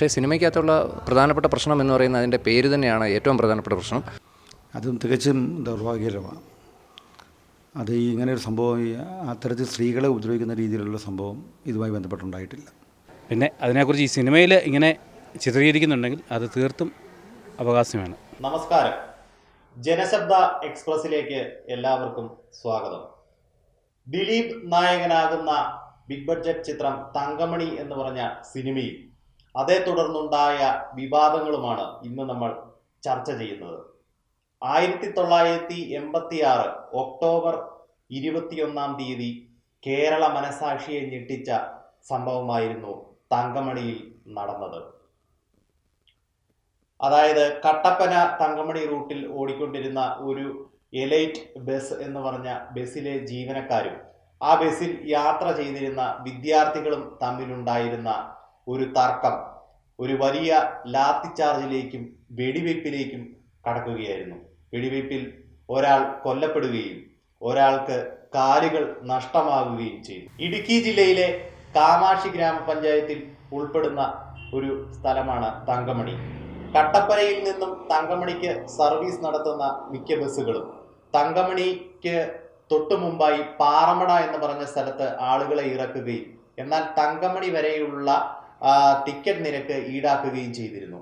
പക്ഷേ സിനിമയ്ക്കകത്തുള്ള പ്രധാനപ്പെട്ട പ്രശ്നം എന്ന് പറയുന്നത് അതിന്റെ പേര് തന്നെയാണ് ഏറ്റവും പ്രധാനപ്പെട്ട പ്രശ്നം. അതും തികച്ചും ദൗർഭാഗ്യകരമാണ്. അത് ഈ ഇങ്ങനെ ഒരു സംഭവം അത്തരത്തിൽ സ്ത്രീകളെ ഉപദ്രവിക്കുന്ന രീതിയിലുള്ള സംഭവം ഇതുമായി ബന്ധപ്പെട്ടുണ്ടായിട്ടില്ല. പിന്നെ അതിനെക്കുറിച്ച് ഈ സിനിമയിൽ ഇങ്ങനെ ചിത്രീകരിക്കുന്നുണ്ടെങ്കിൽ അത് തീർത്തും അവകാശമാണ്. നമസ്കാരം. ജനശബ്ദ എക്സ്പ്രസിലേക്ക് എല്ലാവർക്കും സ്വാഗതം. ദിലീപ് നായകനാകുന്ന ബിഗ് ബഡ്ജറ്റ് ചിത്രം തങ്കമണി എന്ന് പറഞ്ഞ സിനിമയിൽ അതേ തുടർന്നുണ്ടായ വിവാദങ്ങളുമാണ് ഇന്ന് നമ്മൾ ചർച്ച ചെയ്യുന്നത്. ആയിരത്തി തൊള്ളായിരത്തി എൺപത്തി ആറ് ഒക്ടോബർ ഇരുപത്തിയൊന്നാം തീയതി കേരള മനസാക്ഷിയെ ഞെട്ടിച്ച സംഭവമായിരുന്നു തങ്കമണിയിൽ നടന്നത്. അതായത് കട്ടപ്പന തങ്കമണി റൂട്ടിൽ ഓടിക്കൊണ്ടിരുന്ന ഒരു എലൈറ്റ് ബസ് എന്ന് പറഞ്ഞ ബസ്സിലെ ജീവനക്കാരും ആ ബസ്സിൽ യാത്ര ചെയ്തിരുന്ന വിദ്യാർത്ഥികളും തമ്മിലുണ്ടായിരുന്ന ഒരു തർക്കം ഒരു വലിയ ലാത്തിച്ചാർജിലേക്കും വെടിവയ്പ്പിലേക്കും കടക്കുകയായിരുന്നു. വെടിവയ്പ്പിൽ ഒരാൾ കൊല്ലപ്പെടുകയും ഒരാൾക്ക് കാലുകൾ നഷ്ടമാകുകയും ചെയ്തു. ഇടുക്കി ജില്ലയിലെ കാമാക്ഷി ഗ്രാമപഞ്ചായത്തിൽ ഉൾപ്പെടുന്ന ഒരു സ്ഥലമാണ് തങ്കമണി. കട്ടപ്പനയിൽ നിന്നും തങ്കമണിക്ക് സർവീസ് നടത്തുന്ന മിക്ക ബസ്സുകളും തങ്കമണിക്ക് തൊട്ടു മുമ്പായി പാറമട എന്ന് പറഞ്ഞ സ്ഥലത്ത് ആളുകളെ ഇറക്കുകയും എന്നാൽ തങ്കമണി വരെയുള്ള ടിക്കറ്റ് നിരക്ക് ഈടാക്കുകയും ചെയ്തിരുന്നു.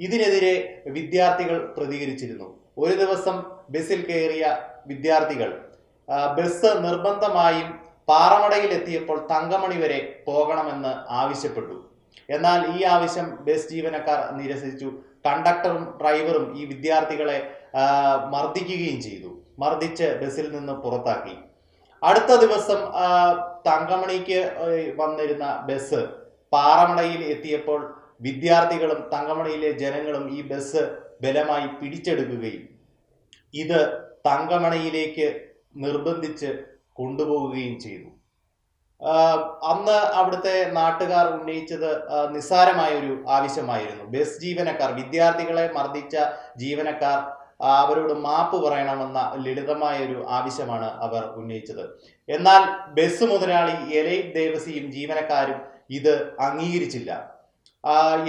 ഇതിനെതിരെ വിദ്യാർത്ഥികൾ പ്രതികരിച്ചിരുന്നു. ഒരു ദിവസം ബസ്സിൽ കയറിയ വിദ്യാർത്ഥികൾ ബസ് നിർബന്ധമായും പാറമടയിൽ എത്തിയപ്പോൾ തങ്കമണി വരെ പോകണമെന്ന് ആവശ്യപ്പെട്ടു. എന്നാൽ ഈ ആവശ്യം ബസ് ജീവനക്കാർ നിരസിച്ചു. കണ്ടക്ടറും ഡ്രൈവറും ഈ വിദ്യാർത്ഥികളെ മർദ്ദിക്കുകയും ചെയ്തു. മർദ്ദിച്ച് ബസ്സിൽ നിന്ന് പുറത്താക്കി. അടുത്ത ദിവസം തങ്കമണിക്ക് വന്നിരുന്ന ബസ് പാറമടയിൽ എത്തിയപ്പോൾ വിദ്യാർത്ഥികളും തങ്കമണയിലെ ജനങ്ങളും ഈ ബസ് ബലമായി പിടിച്ചെടുക്കുകയും ഇത് തങ്കമണയിലേക്ക് നിർബന്ധിച്ച് കൊണ്ടുപോവുകയും ചെയ്തു. അന്ന് അവിടുത്തെ നാട്ടുകാർ ഉന്നയിച്ചത് നിസ്സാരമായ ഒരു ആവശ്യമായിരുന്നു. ബസ് ജീവനക്കാർ വിദ്യാർത്ഥികളെ മർദ്ദിച്ച ജീവനക്കാർ അവരോട് മാപ്പ് പറയണമെന്ന ലളിതമായ ഒരു ആവശ്യമാണ് അവർ ഉന്നയിച്ചത്. എന്നാൽ ബസ് മുതലാളി എലൈറ്റ് ദേവസിയും ജീവനക്കാരും ഇത് അംഗീകരിച്ചില്ല.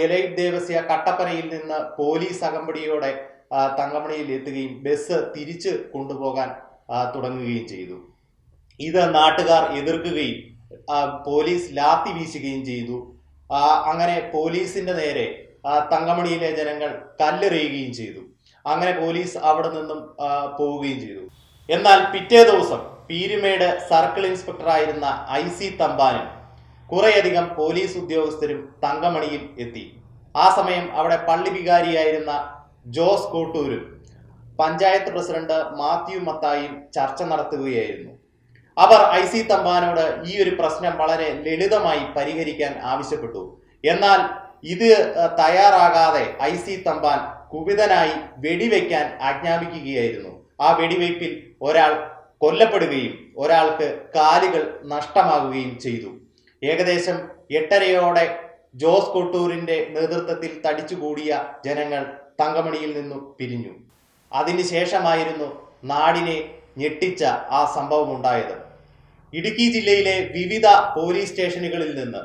എലൈറ്റ് ദേവസ്യ കട്ടപ്പനയിൽ നിന്ന് പോലീസ് അകമ്പടിയോടെ തങ്കമണിയിൽ എത്തുകയും ബസ് തിരിച്ച് കൊണ്ടുപോകാൻ തുടങ്ങുകയും ചെയ്തു. ഇത് നാട്ടുകാർ എതിർക്കുകയും പോലീസ് ലാത്തി വീശുകയും ചെയ്തു. അങ്ങനെ പോലീസിന്റെ നേരെ തങ്കമണിയിലെ ജനങ്ങൾ കല്ലെറിയുകയും ചെയ്തു. അങ്ങനെ പോലീസ് അവിടെ നിന്നും പോവുകയും ചെയ്തു. എന്നാൽ പിറ്റേ ദിവസം പീരുമേട് സർക്കിൾ ഇൻസ്പെക്ടറായിരുന്ന ഐ സി തമ്പാനും കുറേയധികം പോലീസ് ഉദ്യോഗസ്ഥരും തങ്കമണിയിൽ എത്തി. ആ സമയം അവിടെ പള്ളി വികാരിയായിരുന്ന ജോസ് കോട്ടൂരും പഞ്ചായത്ത് പ്രസിഡന്റ് മാത്യു മത്തായും ചർച്ച നടത്തുകയായിരുന്നു. അവർ ഐ സി തമ്പാനോട് ഈ ഒരു പ്രശ്നം വളരെ ലളിതമായി പരിഹരിക്കാൻ ആവശ്യപ്പെട്ടു. എന്നാൽ ഇത് തയ്യാറാകാതെ ഐ സി തമ്പാൻ കുപിതനായി വെടിവെക്കാൻ ആജ്ഞാപിക്കുകയായിരുന്നു. ആ വെടിവെയ്പ്പിൽ ഒരാൾ കൊല്ലപ്പെടുകയും ഒരാൾക്ക് കാലുകൾ നഷ്ടമാകുകയും ചെയ്തു. ഏകദേശം എട്ടരയോടെ ജോസ് കൊട്ടൂരിന്റെ നേതൃത്വത്തിൽ തടിച്ചുകൂടിയ ജനങ്ങൾ തങ്കമണിയിൽ നിന്നു പിരിഞ്ഞു. അതിനുശേഷമായിരുന്നു നാടിനെ ഞെട്ടിച്ച ആ സംഭവം ഉണ്ടായത് ഇടുക്കി ജില്ലയിലെ വിവിധ പോലീസ് സ്റ്റേഷനുകളിൽ നിന്ന്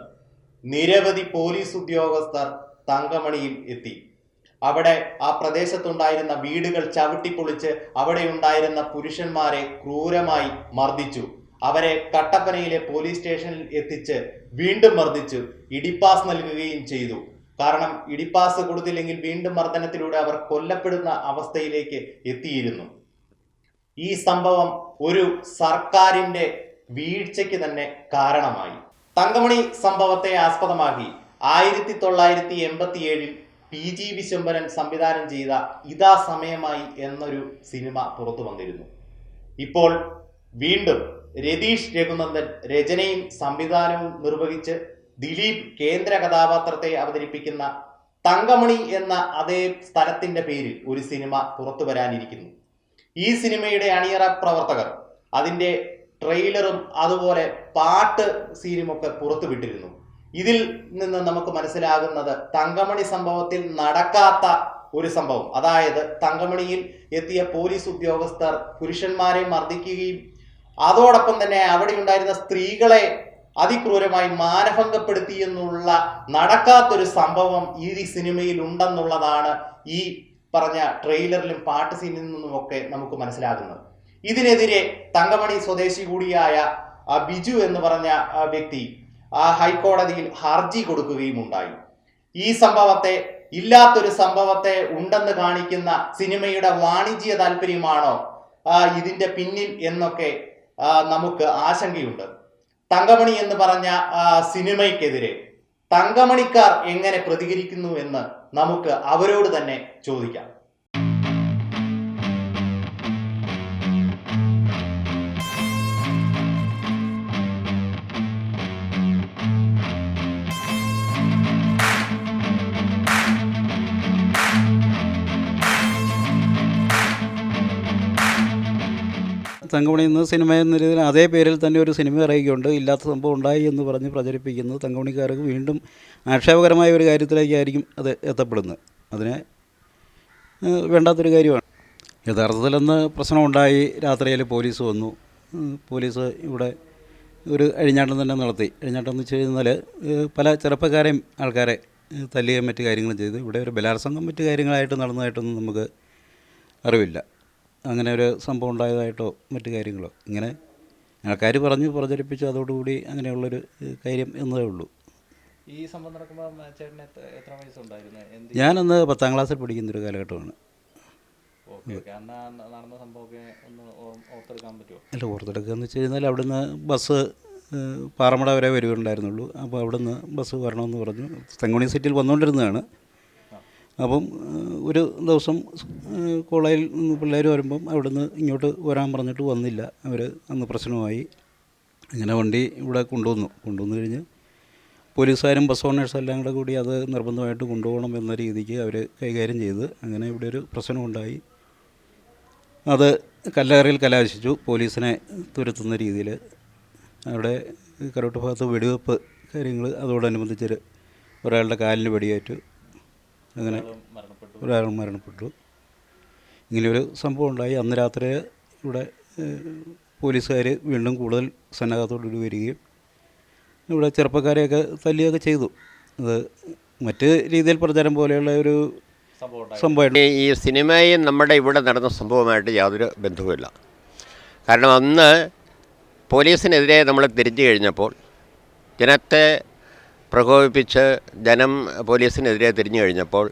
നിരവധി പോലീസ് ഉദ്യോഗസ്ഥർ തങ്കമണിയിൽ എത്തി. അവിടെ ആ പ്രദേശത്തുണ്ടായിരുന്ന വീടുകൾ ചവിട്ടിപ്പൊളിച്ച് അവിടെ ഉണ്ടായിരുന്ന പുരുഷന്മാരെ ക്രൂരമായി മർദ്ദിച്ചു. അവരെ കട്ടപ്പനയിലെ പോലീസ് സ്റ്റേഷനിൽ എത്തിച്ച് വീണ്ടും മർദ്ദിച്ചു ഇടിപ്പാസ് നൽകുകയും ചെയ്തു. കാരണം ഇടിപ്പാസ് കൊടുത്തില്ലെങ്കിൽ വീണ്ടും മർദ്ദനത്തിലൂടെ അവർ കൊല്ലപ്പെടുന്ന അവസ്ഥയിലേക്ക് എത്തിയിരുന്നു. ഈ സംഭവം ഒരു സർക്കാരിന്റെ വീഴ്ചയ്ക്ക് തന്നെ കാരണമായി. തങ്കമണി സംഭവത്തെ ആസ്പദമാക്കി. ആയിരത്തി തൊള്ളായിരത്തി എൺപത്തി ഏഴിൽ പി ജി വിശംബരൻ സംവിധാനം ചെയ്ത ഇതാ സമയമായി എന്നൊരു സിനിമ പുറത്തു വന്നിരുന്നു. ഇപ്പോൾ വീണ്ടും രതീഷ് രഘുനന്ദൻ രചനയും സംവിധാനവും നിർവഹിച്ച് ദിലീപ് കേന്ദ്ര കഥാപാത്രത്തെ അവതരിപ്പിക്കുന്ന തങ്കമണി എന്ന അതേ സ്ഥലത്തിന്റെ പേരിൽ ഒരു സിനിമ പുറത്തു വരാനിരിക്കുന്നു. ഈ സിനിമയുടെ അണിയറ പ്രവർത്തകർ അതിന്റെ ട്രെയിലറും അതുപോലെ പാട്ട് സീനും ഒക്കെ പുറത്തുവിട്ടിരുന്നു ഇതിൽ നിന്ന് നമുക്ക് മനസ്സിലാകുന്നത് തങ്കമണി സംഭവത്തിൽ നടക്കാത്ത ഒരു സംഭവം. അതായത് തങ്കമണിയിൽ എത്തിയ പോലീസ് ഉദ്യോഗസ്ഥർ പുരുഷന്മാരെ മർദ്ദിക്കുകയും അതോടൊപ്പം തന്നെ അവിടെ ഉണ്ടായിരുന്ന സ്ത്രീകളെ അതിക്രൂരമായി മാനഭംഗപ്പെടുത്തി എന്നുള്ള നടക്കാത്തൊരു സംഭവം ഈ സിനിമയിൽ ഉണ്ടെന്നുള്ളതാണ് ഈ പറഞ്ഞ ട്രെയിലറിലും പാട്ട് സീനിൽ നിന്നുമൊക്കെ നമുക്ക് മനസ്സിലാകുന്നത്. ഇതിനെതിരെ തങ്കമണി സ്വദേശി കൂടിയായ ബിജു എന്ന് പറഞ്ഞ വ്യക്തി ഹൈക്കോടതിയിൽ ഹർജി കൊടുക്കുകയും ഉണ്ടായി. ഈ സംഭവത്തെ ഇല്ലാത്തൊരു സംഭവത്തെ ഉണ്ടെന്ന് കാണിക്കുന്ന സിനിമയുടെ വാണിജ്യ താല്പര്യമാണോ ഇതിന്റെ പിന്നിൽ എന്നൊക്കെ നമുക്ക് ആശങ്കയുണ്ട്. തങ്കമണി എന്ന് പറഞ്ഞ സിനിമയ്ക്കെതിരെ തങ്കമണിക്കാർ എങ്ങനെ പ്രതികരിക്കുന്നു എന്ന് നമുക്ക് അവരോട് തന്നെ ചോദിക്കാം. തങ്കമണി എന്ന സിനിമ എന്ന രീതിയിൽ അതേ പേരിൽ തന്നെ ഒരു സിനിമ ഇറങ്ങിക്കൊണ്ട് ഇല്ലാത്ത സംഭവം ഉണ്ടായി എന്ന് പറഞ്ഞ് പ്രചരിപ്പിക്കുന്നത് തങ്കമണിക്കാർക്ക് വീണ്ടും ആക്ഷേപകരമായ ഒരു കാര്യത്തിലേക്കായിരിക്കും അത് എത്തപ്പെടുന്നത്. അതിന് വേണ്ടാത്തൊരു കാര്യമാണ്. യഥാർത്ഥത്തിൽ അന്ന് പ്രശ്നമുണ്ടായി. രാത്രിയിൽ പോലീസ് വന്നു. പോലീസ് ഇവിടെ ഒരു അഴിഞ്ഞാട്ടം തന്നെ നടത്തി. അഴിഞ്ഞാട്ടം എന്ന് വെച്ച് കഴിഞ്ഞാൽ പല ചെറുപ്പക്കാരെയും ആൾക്കാരെ തല്ലുകയും മറ്റു കാര്യങ്ങളും ചെയ്തു ഇവിടെ ഒരു ബലാത്സംഗം മറ്റു കാര്യങ്ങളായിട്ട് നടന്നതായിട്ടൊന്നും നമുക്ക് അറിവില്ല. അങ്ങനെ ഒരു സംഭവം ഉണ്ടായതായിട്ടോ മറ്റു കാര്യങ്ങളോ? ഇങ്ങനെ ആൾക്കാർ പറഞ്ഞു പ്രചരിപ്പിച്ചു അതോടുകൂടി അങ്ങനെയുള്ളൊരു കാര്യം എന്നതേ ഉള്ളൂ. ഈ സംഭവം നടക്കുമ്പോൾ ചേട്ടന് എത്ര വയസ്സുണ്ടായിരുന്നു? ഞാനന്ന് പത്താം ക്ലാസ്സിൽ പഠിക്കുന്ന ഒരു കാലഘട്ടമാണ്. അല്ല ഓർത്തെടുക്കുക എന്ന് വെച്ച് കഴിഞ്ഞാൽ അവിടുന്ന് ബസ് പാറമട വരെ വരികയുണ്ടായിരുന്നുള്ളൂ അപ്പോൾ അവിടുന്ന് ബസ് വരണമെന്ന് പറഞ്ഞു. തെങ്ങോണി സിറ്റിയിൽ വന്നുകൊണ്ടിരുന്നതാണ്. അപ്പം ഒരു ദിവസം കോളേജിൽ നിന്ന് പിള്ളേർ വരുമ്പം അവിടെ നിന്ന് ഇങ്ങോട്ട് വരാൻ പറഞ്ഞിട്ട് വന്നില്ല. അവർ അന്ന് പ്രശ്നമായി. അങ്ങനെ വണ്ടി ഇവിടെ കൊണ്ടുവന്നു. കൊണ്ടുവന്നു കഴിഞ്ഞ് പോലീസുകാരും ബസ് ഓണേഴ്സും എല്ലാം കൂടെ കൂടി അത് നിർബന്ധമായിട്ട് കൊണ്ടുപോകണം എന്ന രീതിക്ക് അവർ കൈകാര്യം ചെയ്ത് അങ്ങനെ ഇവിടെ ഒരു പ്രശ്നമുണ്ടായി. അത് കല്ലേറിൽ കലാശിച്ചു. പോലീസിനെ തുരത്തുന്ന രീതിയിൽ അവിടെ കരോട്ട് ഭാഗത്ത് വെടിവെപ്പ് കാര്യങ്ങൾ അതോടനുബന്ധിച്ചൊരു ഒരാളുടെ കാലിന് വെടിയേറ്റു. അങ്ങനെ ഒരാൾ മരണപ്പെട്ടു. ഇങ്ങനെയൊരു സംഭവം ഉണ്ടായി. അന്ന് രാത്രി ഇവിടെ പോലീസുകാർ വീണ്ടും കൂടുതൽ സന്നാഹത്തോടുകൂടി വരികയും ഇവിടെ ചെറുപ്പക്കാരെയൊക്കെ തല്ലിയൊക്കെ ചെയ്തു. അത് മറ്റ് രീതിയിൽ പ്രചാരം പോലെയുള്ള ഒരു സംഭവം ഈ ഈ സിനിമയും നമ്മുടെ ഇവിടെ നടന്ന സംഭവമായിട്ട് യാതൊരു ബന്ധവുമില്ല. കാരണം അന്ന് പോലീസിനെതിരെ നമ്മൾ തിരിഞ്ഞു കഴിഞ്ഞപ്പോൾ ജനത്തെ പ്രകോപിപ്പിച്ച് ജനം പോലീസിനെതിരെ തിരിഞ്ഞു കഴിഞ്ഞപ്പോൾ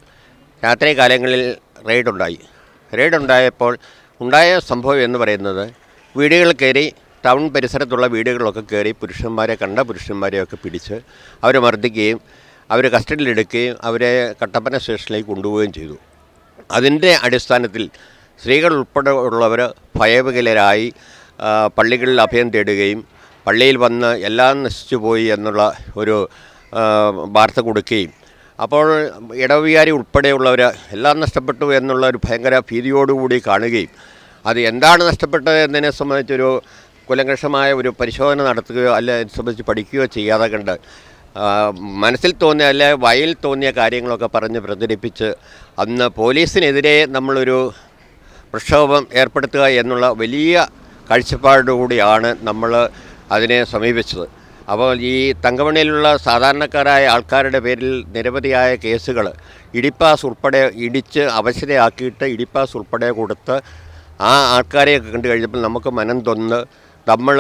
രാത്രി കാലങ്ങളിൽ റെയ്ഡുണ്ടായി. റെയ്ഡുണ്ടായപ്പോൾ ഉണ്ടായ സംഭവം എന്ന് പറയുന്നത് വീടുകൾ കയറി ടൗൺ പരിസരത്തുള്ള വീടുകളൊക്കെ കയറി പുരുഷന്മാരെ കണ്ട പുരുഷന്മാരെയൊക്കെ പിടിച്ച് അവരെ മർദ്ദിക്കുകയും അവരെ കസ്റ്റഡിയിലെടുക്കുകയും അവരെ കട്ടപ്പന സ്റ്റേഷനിലേക്ക് കൊണ്ടുപോവുകയും ചെയ്തു. അതിന്റെ അടിസ്ഥാനത്തിൽ സ്ത്രീകൾ ഉൾപ്പെടെ ഉള്ളവർ ഭയവികലരായി പള്ളികളിൽ അഭയം തേടുകയും പള്ളിയിൽ വന്ന് എല്ലാം നശിച്ചു പോയി എന്നുള്ള ഒരു വാർത്ത കൊടുക്കുകയും. അപ്പോൾ ഇടവികാരി ഉൾപ്പെടെയുള്ളവർ എല്ലാം നഷ്ടപ്പെട്ടു എന്നുള്ള ഒരു ഭയങ്കര ഭീതിയോടുകൂടി കാണുകയും. അത് എന്താണ് നഷ്ടപ്പെട്ടത് എന്നതിനെ സംബന്ധിച്ചൊരു കുലങ്കഷമായ ഒരു പരിശോധന നടത്തുകയോ അല്ല അതിനെ സംബന്ധിച്ച് പഠിക്കുകയോ ചെയ്യാതെ കണ്ട് മനസ്സിൽ തോന്നിയ അല്ലെ വയൽ തോന്നിയ കാര്യങ്ങളൊക്കെ പറഞ്ഞ് പ്രചരിപ്പിച്ച് അന്ന് പോലീസിനെതിരെ നമ്മളൊരു പ്രക്ഷോഭം ഏർപ്പെടുത്തുക എന്നുള്ള വലിയ കാഴ്ചപ്പാടോടുകൂടിയാണ് നമ്മൾ അതിനെ സമീപിച്ചത്. അപ്പോൾ ഈ തങ്കമണിയിലുള്ള സാധാരണക്കാരായ ആൾക്കാരുടെ പേരിൽ നിരവധിയായ കേസുകൾ ഇടിപ്പാസ് ഉൾപ്പെടെ ഇടിച്ച് അവശതയാക്കിയിട്ട് ഇടിപ്പാസ് ഉൾപ്പെടെ കൊടുത്ത് ആ ആൾക്കാരെയൊക്കെ കണ്ടു കഴിഞ്ഞപ്പോൾ നമുക്ക് മനം തൊന്ന് നമ്മൾ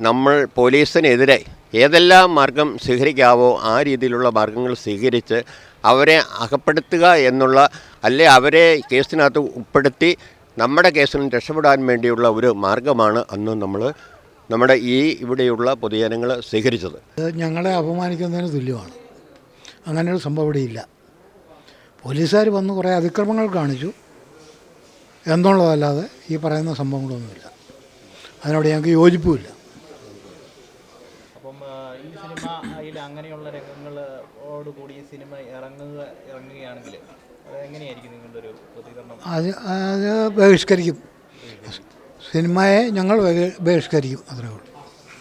നമ്മൾ പോലീസിനെതിരെ ഏതെല്ലാം മാർഗം സ്വീകരിക്കാവോ ആ രീതിയിലുള്ള മാർഗങ്ങൾ സ്വീകരിച്ച് അവരെ അകപ്പെടുത്തുക എന്നുള്ള അല്ലെ അവരെ കേസിനകത്ത് ഉൾപ്പെടുത്തി നമ്മുടെ കേസിൽ രക്ഷപ്പെടാൻ വേണ്ടിയുള്ള ഒരു മാർഗമാണ് അന്ന് നമ്മൾ നമ്മുടെ ഈ ഇവിടെയുള്ള പൊതുജനങ്ങൾ സ്വീകരിച്ചത്. ഇത് ഞങ്ങളെ അപമാനിക്കുന്നതിന് തുല്യമാണ്. അങ്ങനെ ഒരു സംഭവം ഇവിടെ ഇല്ല പോലീസുകാർ വന്ന് കുറേ അതിക്രമങ്ങൾ കാണിച്ചു. എന്നുള്ളതല്ലാതെ ഈ പറയുന്ന സംഭവങ്ങളൊന്നുമില്ല. അതിനോട് ഞങ്ങൾക്ക് യോജിപ്പുമില്ല. അപ്പം ഈ സിനിമയിൽ അങ്ങനെയുള്ള രംഗങ്ങളോട് കൂടി ഈ സിനിമ ഇറങ്ങുക ഇറങ്ങുകയാണെങ്കിൽ അത് എങ്ങനെയായിരിക്കും നിങ്ങളുടെ ഒരു പ്രതികരണം? അത് അത് ബഹിഷ്കരിക്കും. സിനിമയെ ഞങ്ങൾ ബഹി- ബഹിഷ്കരിക്കും അത്രേ ഉള്ളൂ.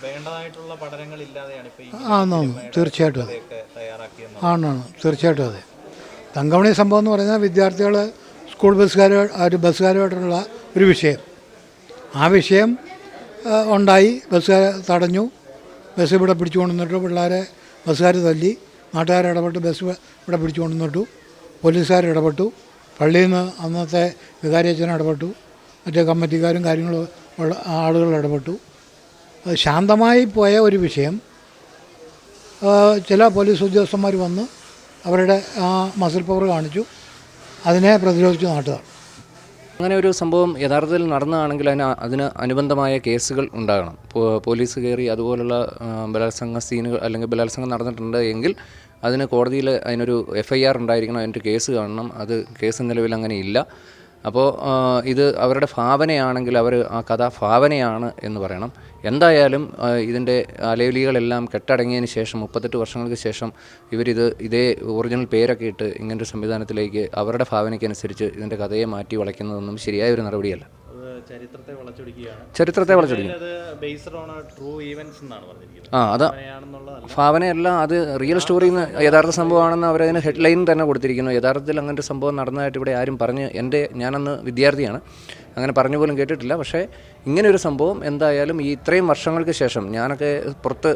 വേണ്ടതായിട്ടുള്ള പഠനങ്ങളില്ലാതെയാണ് ആന്നു തീർച്ചയായിട്ടും അതെ. ആണോ ആണാണ് തീർച്ചയായിട്ടും അതെ. തങ്കമണി സംഭവം എന്ന് പറഞ്ഞാൽ വിദ്യാർത്ഥികൾ സ്കൂൾ ബസ്സുകാർ ഒരു ബസ്സുകാരുമായിട്ടുള്ള ഒരു വിഷയം. ആ വിഷയം ഉണ്ടായി ബസ്സുകാർ തടഞ്ഞു. ബസ് ഇവിടെ പിടിച്ചു കൊണ്ടുവന്നിട്ട് പിള്ളേരെ ബസ്സുകാർ തല്ലി. നാട്ടുകാർ ഇടപെട്ട് ബസ് ഇവിടെ പിടിച്ചു കൊണ്ടുവന്നിട്ടു പോലീസുകാർ ഇടപെട്ടു. പള്ളിയിൽ നിന്ന് അന്നത്തെ വികാരിയച്ഛൻ ഇടപെട്ടു. മറ്റേ കമ്മിറ്റിക്കാരും കാര്യങ്ങളും ഉള്ള ആളുകൾ ഇടപെട്ടു. ശാന്തമായി പോയ ഒരു വിഷയം. ചില പോലീസ് ഉദ്യോഗസ്ഥന്മാർ വന്ന് അവരുടെ ആ മസിൽ പവർ കാണിച്ചു അതിനെ പ്രതിരോധിച്ച് നാട്ടുകാർ അങ്ങനെ ഒരു സംഭവം യഥാർത്ഥത്തിൽ നടന്നതാണെങ്കിൽ അതിന് അതിന് അനുബന്ധമായ കേസുകൾ ഉണ്ടാകണം. പോലീസ് കയറി അതുപോലുള്ള ബലാത്സംഗ സീനുകൾ അല്ലെങ്കിൽ ബലാത്സംഗം നടന്നിട്ടുണ്ട് എങ്കിൽ അതിന് കോടതിയിൽ അതിനൊരു എഫ് ഐ ആർ ഉണ്ടായിരിക്കണം അതിന്റെ കേസ് കാണണം. അത് കേസ് നിലവിൽ അങ്ങനെ ഇല്ല. അപ്പോൾ ഇത് അവരുടെ ഭാവനയാണെങ്കിൽ അവർ ആ കഥ ഭാവനയാണ് എന്ന് പറയണം. എന്തായാലും ഇതിന്റെ അലയൊലികളെല്ലാം കെട്ടടങ്ങിയതിന് ശേഷം മുപ്പത്തെട്ട് വർഷങ്ങൾക്ക് ശേഷം ഇവരിത് ഇതേ ഒറിജിനൽ പേരൊക്കെ ഇട്ട് ഇങ്ങനൊരു സംവിധാനത്തിലേക്ക് അവരുടെ ഭാവനയ്ക്കനുസരിച്ച് ഇതിന്റെ കഥയെ മാറ്റി വളയ്ക്കുന്നതൊന്നും ശരിയായ ഒരു നടപടിയല്ല. ചരിത്രത്തെ വളച്ചൊടിക്കുകയാണ്. ചരിത്രത്തെ വളച്ചൊടിക്കും. ആ അതാ. ഭാവനയല്ല അത് റിയൽ സ്റ്റോറി യഥാർത്ഥ സംഭവമാണെന്ന് അവരതിന് ഹെഡ്ലൈൻ തന്നെ കൊടുത്തിരിക്കുന്നു. യഥാർത്ഥത്തിൽ അങ്ങനെ ഒരു സംഭവം നടന്നതായിട്ട് ഇവിടെ ആരും പറഞ്ഞ് എന്റെ ഞാനന്ന് വിദ്യാർത്ഥിയാണ്. അങ്ങനെ പറഞ്ഞു പോലും കേട്ടിട്ടില്ല. പക്ഷേ ഇങ്ങനെ ഒരു സംഭവം എന്തായാലും ഈ ഇത്രയും വർഷങ്ങൾക്ക് ശേഷം ഞാനൊക്കെ പുറത്ത്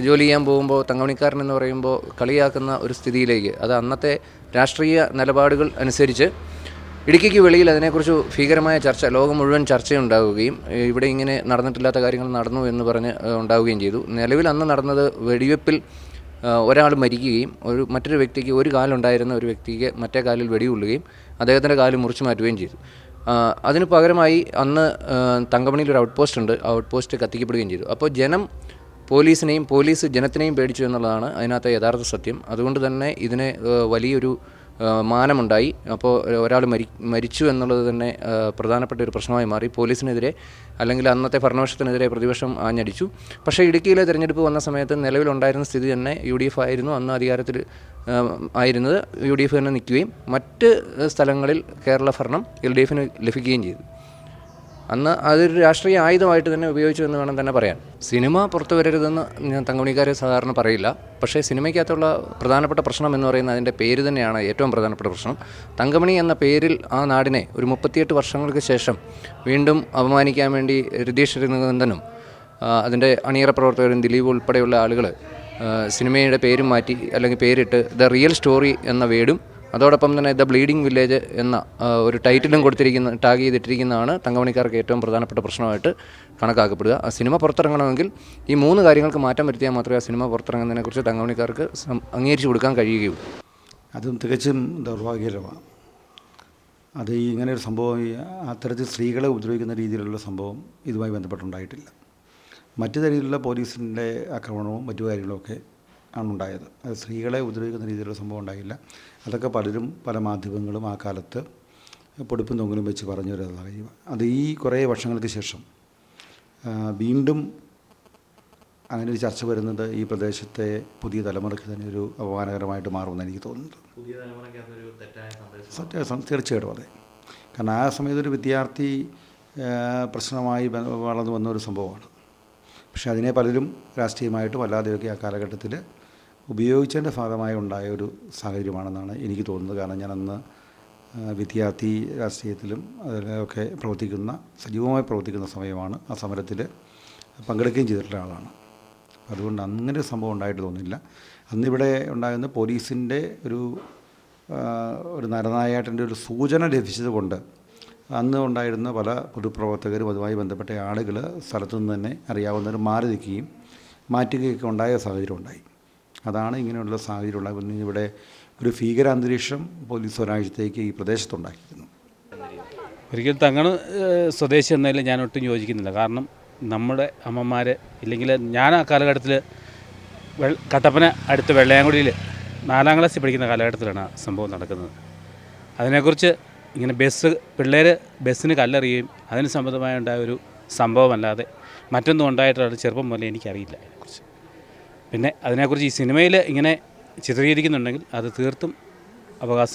ജോലി ചെയ്യാൻ പോകുമ്പോൾ തങ്കമണിക്കാരൻ എന്ന് പറയുമ്പോൾ കളിയാക്കുന്ന ഒരു സ്ഥിതിയിലേക്ക് അത് അന്നത്തെ രാഷ്ട്രീയ നിലപാടുകൾ അനുസരിച്ച് ഇടുക്കിക്ക് വെളിയിൽ അതിനെക്കുറിച്ച് ഭീകരമായ ചർച്ച ലോകം മുഴുവൻ ചർച്ചയുണ്ടാവുകയും ഇവിടെ ഇങ്ങനെ നടന്നിട്ടില്ലാത്ത കാര്യങ്ങൾ നടന്നു എന്ന് പറഞ്ഞ് ഉണ്ടാവുകയും ചെയ്തു. നിലവിൽ അന്ന് നടന്നത് വെടിവെപ്പിൽ ഒരാൾ മരിക്കുകയും ഒരു മറ്റൊരു വ്യക്തിക്ക് ഒരു കാലുണ്ടായിരുന്ന ഒരു വ്യക്തിക്ക് മറ്റേ കാലിൽ വെടിയുള്ളുകയും അദ്ദേഹത്തിന്റെ കാൽ മുറിച്ച് മാറ്റുകയും ചെയ്തു. അതിന് പകരമായി അന്ന് തങ്കമണിയിൽ ഒരു ഔട്ട് പോസ്റ്റ് ഉണ്ട്. ഔട്ട് പോസ്റ്റ് കത്തിക്കപ്പെടുകയും ചെയ്തു. അപ്പോൾ ജനം പോലീസിനെയും പോലീസ് ജനത്തിനെയും പേടിച്ചു എന്നുള്ളതാണ് അതിനകത്തെ യഥാർത്ഥ സത്യം. അതുകൊണ്ട് തന്നെ ഇതിനെ വലിയൊരു മാനമുണ്ടായി. അപ്പോൾ ഒരാൾ മരി മരിച്ചു എന്നുള്ളത് തന്നെ പ്രധാനപ്പെട്ട ഒരു പ്രശ്നമായി മാറി. പോലീസിനെതിരെ അല്ലെങ്കിൽ അന്നത്തെ ഭരണപക്ഷത്തിനെതിരെ പ്രതിപക്ഷം ആഞ്ഞടിച്ചു. പക്ഷേ ഇടുക്കിയിലെ തിരഞ്ഞെടുപ്പ് വന്ന സമയത്ത് നിലവിലുണ്ടായിരുന്ന സ്ഥിതി തന്നെ യു ഡി എഫ് ആയിരുന്നു. അന്ന് അധികാരത്തിൽ ആയിരുന്നത് യു ഡി എഫ് തന്നെ നിൽക്കുകയും മറ്റ് സ്ഥലങ്ങളിൽ കേരള ഭരണം എൽ ഡി എഫിന് ലഭിക്കുകയും ചെയ്തു. അന്ന് അതൊരു രാഷ്ട്രീയ ആയുധമായിട്ട് തന്നെ ഉപയോഗിച്ചു എന്ന് വേണം തന്നെ പറയാൻ. സിനിമ പുറത്തു വരരുതെന്ന് ഞാൻ തങ്കമണിക്കാരെ സാധാരണ പറയില്ല. പക്ഷേ സിനിമയ്ക്കകത്തുള്ള പ്രധാനപ്പെട്ട പ്രശ്നം എന്ന് പറയുന്നത് അതിന്റെ പേര് തന്നെയാണ് ഏറ്റവും പ്രധാനപ്പെട്ട പ്രശ്നം. തങ്കമണി എന്ന പേരിൽ ആ നാടിനെ ഒരു മുപ്പത്തിയെട്ട് വർഷങ്ങൾക്ക് ശേഷം വീണ്ടും അപമാനിക്കാൻ വേണ്ടി രതീഷ് രഘുനന്ദനും അതിന്റെ അണിയറ പ്രവർത്തകരും ദിലീപ് ഉൾപ്പെടെയുള്ള ആളുകൾ സിനിമയുടെ പേരും മാറ്റി അല്ലെങ്കിൽ പേരിട്ട് ദ റിയൽ സ്റ്റോറി എന്ന വേടും അതോടൊപ്പം തന്നെ ദ ബ്ലീഡിംഗ് വില്ലേജ് എന്ന ഒരു ടൈറ്റിലും കൊടുത്തിരിക്കുന്ന ടാഗ് ചെയ്തിട്ടിരിക്കുന്നതാണ് തങ്കമണിക്കാർക്ക് ഏറ്റവും പ്രധാനപ്പെട്ട പ്രശ്നമായിട്ട് കണക്കാക്കപ്പെടുക. ആ സിനിമ പുറത്തിറങ്ങണമെങ്കിൽ ഈ മൂന്ന് കാര്യങ്ങൾക്ക് മാറ്റം വരുത്തിയാൽ മാത്രമേ ആ സിനിമ പുറത്തിറങ്ങുന്നതിനെക്കുറിച്ച് തങ്കമണിക്കാർക്ക് അംഗീകരിച്ചു കൊടുക്കാൻ കഴിയുകയുള്ളൂ. അതും തികച്ചും ദൗർഭാഗ്യകരമാണ്. അത് ഇങ്ങനെ ഒരു സംഭവം അത്തരത്തിൽ സ്ത്രീകളെ ഉപദ്രവിക്കുന്ന രീതിയിലുള്ള സംഭവം ഇതുമായി ബന്ധപ്പെട്ടുണ്ടായിട്ടില്ല. മറ്റു തരത്തിലുള്ള പോലീസിന്റെ ആക്രമണവും മറ്റു കാര്യങ്ങളൊക്കെ ആണ് ഉണ്ടായത്. അത് സ്ത്രീകളെ ഉപദ്രവിക്കുന്ന രീതിയിലുള്ള സംഭവം ഉണ്ടായില്ല. അതൊക്കെ പലരും പല മാധ്യമങ്ങളും ആ കാലത്ത് പൊടിപ്പും തൊങ്ങലും വെച്ച് പറഞ്ഞു വരുന്ന അത് ഈ കുറേ വർഷങ്ങൾക്ക് ശേഷം വീണ്ടും അങ്ങനെ ഒരു ചർച്ച വരുന്നത് ഈ പ്രദേശത്തെ പുതിയ തലമുറയ്ക്ക് തന്നെ ഒരു അപമാനകരമായിട്ട് മാറുമെന്ന് എനിക്ക് തോന്നുന്നത് പുതിയ തീർച്ചയായിട്ടും അതെ. കാരണം ആ സമയത്ത് ഒരു വിദ്യാർത്ഥി പ്രശ്നമായി വളർന്നു വന്ന ഒരു സംഭവമാണ്. പക്ഷേ അതിനെ പലരും രാഷ്ട്രീയമായിട്ടും അല്ലാതെയൊക്കെ ആ കാലഘട്ടത്തിൽ ഉപയോഗിച്ചതിന്റെ ഭാഗമായി ഉണ്ടായ ഒരു സാഹചര്യമാണെന്നാണ് എനിക്ക് തോന്നുന്നത്. കാരണം ഞാൻ അന്ന് വിദ്യാർത്ഥി രാഷ്ട്രീയത്തിലും അതിലൊക്കെ പ്രവർത്തിക്കുന്ന സജീവമായി പ്രവർത്തിക്കുന്ന സമയമാണ് ആ സമരത്തിൽ പങ്കെടുക്കുകയും ചെയ്തിട്ടുള്ള ആളാണ്. അതുകൊണ്ട് അങ്ങനെ ഒരു സംഭവം ഉണ്ടായിട്ട് തോന്നില്ല അന്നിവിടെ ഉണ്ടായിരുന്ന പോലീസിന്റെ ഒരു ഒരു നരനായാട്ടിന്റെ ഒരു സൂചന ലഭിച്ചത് കൊണ്ട് അന്ന് ഉണ്ടായിരുന്ന പല പൊതുപ്രവർത്തകരും അതുമായി ബന്ധപ്പെട്ട ആളുകൾ സ്ഥലത്തുനിന്ന് തന്നെ അറിയാവുന്നവർ മാറി നിൽക്കുകയും മാറ്റുകയൊക്കെ ഉണ്ടായ സാഹചര്യം ഉണ്ടായി. അതാണ് ഇങ്ങനെയുള്ള സാഹചര്യമുള്ള പിന്നെ ഇവിടെ ഒരു ഭീകരാന്തരീക്ഷം പോലീസ് ഒരാഴ്ചത്തേക്ക് ഈ പ്രദേശത്തുണ്ടാക്കിയിരുന്നു ഒരിക്കലും തങ്ങൾ സ്വദേശി എന്നതിൽ ഞാൻ ഒട്ടും യോജിക്കുന്നില്ല. കാരണം നമ്മുടെ അമ്മമാർ ഇല്ലെങ്കിൽ ഞാൻ ആ കാലഘട്ടത്തിൽ കട്ടപ്പന അടുത്ത് വെള്ളയാങ്കുടിയിൽ നാലാം ക്ലാസ്സിൽ പഠിക്കുന്ന കാലഘട്ടത്തിലാണ് ആ സംഭവം നടക്കുന്നത്. അതിനെക്കുറിച്ച് ഇങ്ങനെ ബസ് പിള്ളേർ ബസ്സിന് കല്ലെറിയുകയും അതിന് സംബന്ധമായ ഉണ്ടായ ഒരു സംഭവമല്ലാതെ മറ്റൊന്നും ഉണ്ടായിട്ടാണ് ചെറുപ്പം മുതലേ എനിക്കറിയില്ല. പിന്നെ അതിനെക്കുറിച്ച് ഈ സിനിമയിൽ ഇങ്ങനെ ചിത്രീകരിക്കുന്നുണ്ടെങ്കിൽ അത് തീർത്തും അവകാശ